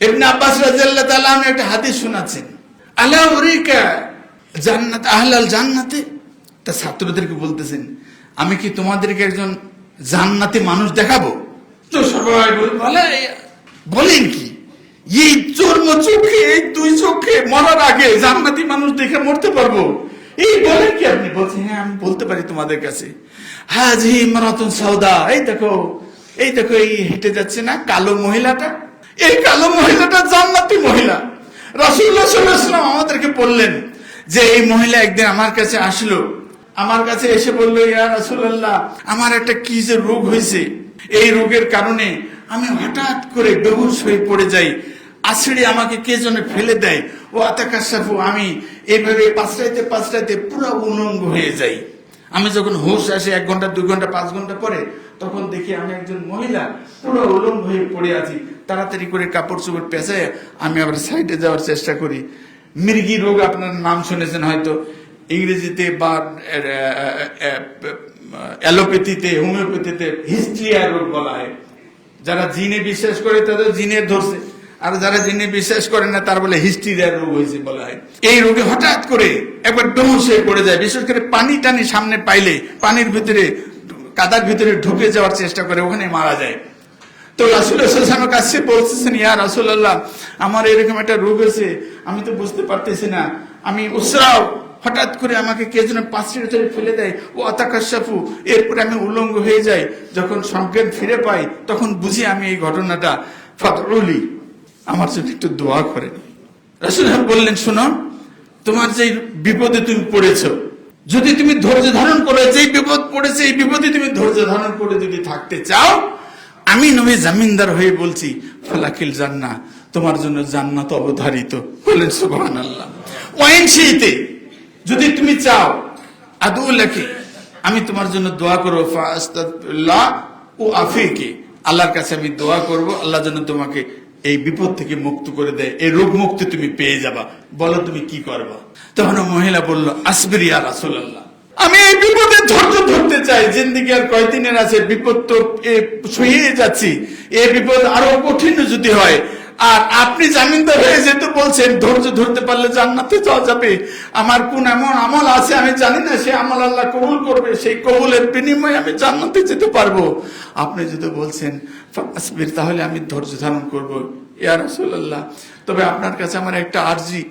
ইবনে আব্বাস রাদিয়াল্লাহু তাআলা আমি একটা হাদিস শোনাচ্ছেন। আলা উরিকা জান্নাত, আহলাল জান্নাতে? তা ছাত্রদেরকে বলতেছেন, আমি কি তোমাদেরকে একজন জান্নাতি মানুষ দেখাবো? তো সবাই বলে বলেন কি, এই চর্ম চোখে, এই দুই চোখে মরার আগে জান্নাতি মানুষ দেখে মরতে পারব? এই বলেন কি আপনি? বলছেন হ্যাঁ আমি বলতে পারি তোমাদের কাছে। হাজি মারাতুন সৌদা এই দেখো এই দেখো, এই হেঁটে যাচ্ছে না কালো মহিলাটা? এই কালো মহিলাটা জান্নাতি মহিলা। ওয়াসাল্লাম আমাদেরকে বললেন যে, এই মহিলা একদিন আমার কাছে আসলো। আমার কাছে এসে বলল, ইয়া রাসূলুল্লাহ, আমার একটা কি যে রোগ হয়েছে। এই রোগের কারণে আমি হঠাৎ করে বেহুশ হয়ে পড়ে যাই। আছড়ে আমাকে কে যেন ফেলে দেয়। ও আতাকাশাফু, আমি এইভাবে পাঁচটাইতে পাঁচটাইতে পুরো উলঙ্গ হয়ে যাই। আমি যখন হুশ আসে এক ঘণ্টা, দুই ঘণ্টা, পাঁচ ঘণ্টা পরে, তখন দেখি আমি একজন মহিলা পুরো উলঙ্গ হয়ে পড়ে আছি। তাড়াতাড়ি করে কাপড় চোপড় পেঁচায় আমি আবার সাইডে যাওয়ার চেষ্টা করি। মৃগী রোগ আপনার নাম শুনেছেন হয়তো। ইংরেজিতে বা অ্যালোপ্যাথিতে, হোমিওপ্যাথিতে হিস্ট্রিয়া রোগ বলা হয়। যারা জিনে বিশ্বাস করে তাদের জিনে ধরছে। আর যারা জিনে বিশ্বাস করে না, তার বলে হিস্ট্রিয়ার রোগ হয়েছে বলা হয়। এই রোগে হঠাৎ করে একবার বেহুশ হয়ে পড়ে যায়। বিশেষ করে পানি টানি সামনে পাইলে, পানির ভিতরে, কাদার ভিতরে ঢুকে যাওয়ার চেষ্টা করে, ওখানে মারা যায়। তো রাসুল রাসুলের কাছে বলতেছেন, ইয়া রাসুল্লাহ আমার এরকম একটা রোগ আছে আমি তো বুঝতে পারতেছি না। আমি উসরাও, হঠাৎ করে আমাকে কে যেন পাঁচটি ধরে ফেলে দেয়। ও আতাকাশাফু, এরপরে আমি উলঙ্গ হয়ে যাই। যখন সংকেত ফিরে পাই, তখন বুঝি আমি এই ঘটনাটা। ফাতরুলি আমার জন্য একটু দোয়া করেন। রাসুল বললেন, শোনো, তোমার যে বিপদে তুমি পড়েছো, যদি তুমি ধৈর্য ধারণ করে, যেই বিপদ পড়েছে, এই বিপদে তুমি ধৈর্য ধারণ করে যদি থাকতে চাও আমি নবী জামিনদার হয়ে বলছি, ফলাকিল জান্না তোমার জন্য জান্নাত অবধারিত। বলেন সুবহান আল্লাহ ওয়াইন সেইতে যদি তুমি চাও আদুল্লাহকে আমি তোমার জন্য দোয়া করব, ফাস্তাগফিরুল্লাহ ও আফিকে। আল্লাহর কাছে আমি দোয়া করব, আল্লাহ যেন তোমাকে এই বিপদ থেকে মুক্ত করে দেয়, এই রোগ মুক্তি তুমি পেয়ে যাবা। বলো তুমি কি করবা? তখন মহিলা বলল, আসবির ইয়া রাসূলুল্লাহ। আমি এই বিপদে ধৈর্য ধরতে চাই। জিন্দিগি আর কয়দিনের আছে, বিপদ তো সহিয়ে যাচ্ছি। এই বিপদ আরও কঠিন যদি হয়। আর আপনি জামিনদার হয়ে যেতে বলছেন, ধৈর্য ধরতে পারলে জান্নাতে যাওয়া যাবে। আমার কোন এমন আমল আছে আমি জানি না, সে আমল আল্লাহ কবুল করবে। সেই কবুলের বিনিময়ে আমি জান্নাতে যেতে পারব। আপনি যদি বলছেন তাহলে আমি ধৈর্য ধারণ করব। ইয়া রাসূলুল্লাহ, তবে আপনার কাছে আমার একটা আর্জি।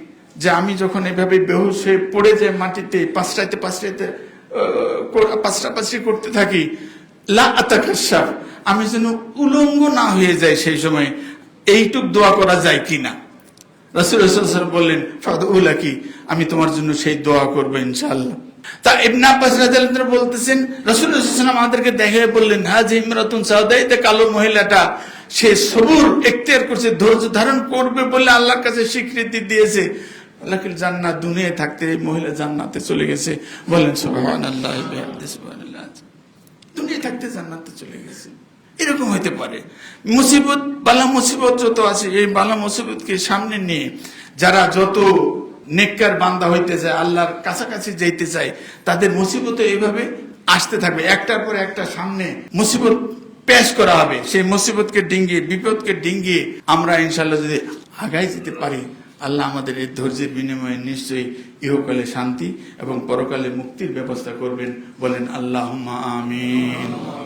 যে আমি যখন এভাবে বেহুশ হয়ে পড়ে যাই মাটিতে পাঁচটাইতে পাঁচটাইতে পাঁচটা পাঁচটি করতে থাকি, লা আমি যেন উলঙ্গ না হয়ে যাই সেই সময়, এইটুক দোয়া করা যায় কিনা? রাসুল রাসূল বললেন, ফাদউলা কি আমি তোমার জন্য সেই দোয়া করব ইনশাআল্লাহ। তা ইবনে আব্বাস রাদিয়াল্লাহু বলতেছেন, রাসূল রাসূল আমাদেরকে দেখে বললেন, হাজ ইমরাতুন সাউদাইতে কালো মহিলাটা, সে সবুর এখতিয়ার করছে, ধৈর্য ধারণ করবে বলে আল্লাহর কাছে স্বীকৃতি দিয়েছে। লাকিল জান্নাত, দুনিয়ায় থাকতে এই মহিলা জান্নাতে চলে গেছে। বলেন, সুবহানাল্লাহ বিহামদিহি সুবহানাল্লাহ। দুনিয়া থাকতে জান্নাতে চলে গেছে। এরকম হইতে পারে। মুসিবত, বালা মুসিবত যত আছে, এই বালা মুসিবতকে সামনে নিয়ে যারা যত নেককার বান্দা হইতে চায় আল্লাহর কাছাকাছি যাইতে চায়, তাদের মুসিবত এইভাবে আসতে থাকবে। একটার পর একটা সামনে মুসিবত পেশ করা হবে। সেই মুসিবতকে ডিঙ্গিয়ে, বিপদকে ডিঙ্গিয়ে আমরা ইনশাল্লাহ যদি আগাই যেতে পারি আল্লাহ আমাদের এই ধৈর্যের বিনিময়ে নিশ্চয়ই ইহকালে শান্তি এবং পরকালে মুক্তির ব্যবস্থা করবেন। বলেন আল্লাহ আমিন।